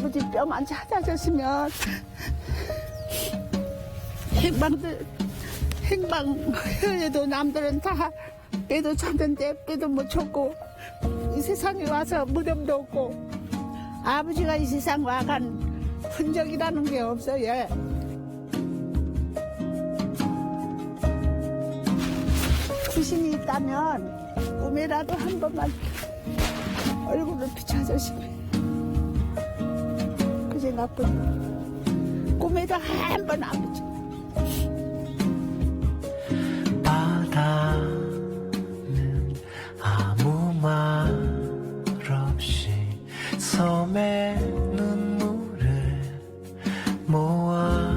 아버지 뼈만 찾아줬으면 행방들 행방에도 남들은 다 뼈도 쳤는데 뼈도 못 쳤고 이 세상에 와서 무덤도 없고 아버지가 이 세상 와간 흔적이라는 게 없어요. 귀신이 있다면 꿈에라도 한 번만 얼굴을 비춰주시면 그 생각뿐 꿈에도 한 번 안 비춰 바다는 아무 말 없이 섬에 눈물을 모아